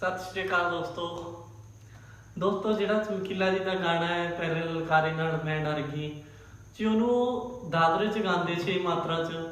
ਸਤਿ ਸ਼੍ਰੀ ਅਕਾਲ ਦੋਸਤੋ। ਦੋਸਤੋ, ਜਿਹੜਾ ਚਮਕੀਲਾ ਜੀ ਦਾ ਗਾਣਾ ਹੈ ਪੈਰੇ ਲਲਕਾਰੇ ਨਾਲ ਮੈਂ ਡਰ ਗਈ। ਜੀ ਉਹਨੂੰ ਦਾਦਰੇ ਚ ਗਾਉਂਦੇ ਛੇ ਮਾਤਰਾ ਚ,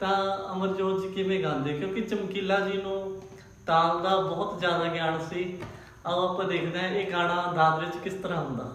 ਤਾਂ ਅਮਰਜੋਤ ਜੀ ਕਿਵੇਂ ਗਾਉਂਦੇ? ਕਿਉਂਕਿ ਚਮਕੀਲਾ ਜੀ ਨੂੰ ਤਾਲ ਦਾ ਬਹੁਤ ਜ਼ਿਆਦਾ ਗਿਆਨ ਸੀ। ਆਓ ਆਪਾਂ ਦੇਖਦੇ ਹਾਂ ਇਹ ਗਾਣਾ ਦਾਦਰੇ ਚ ਕਿਸ ਤਰ੍ਹਾਂ ਹੁੰਦਾ।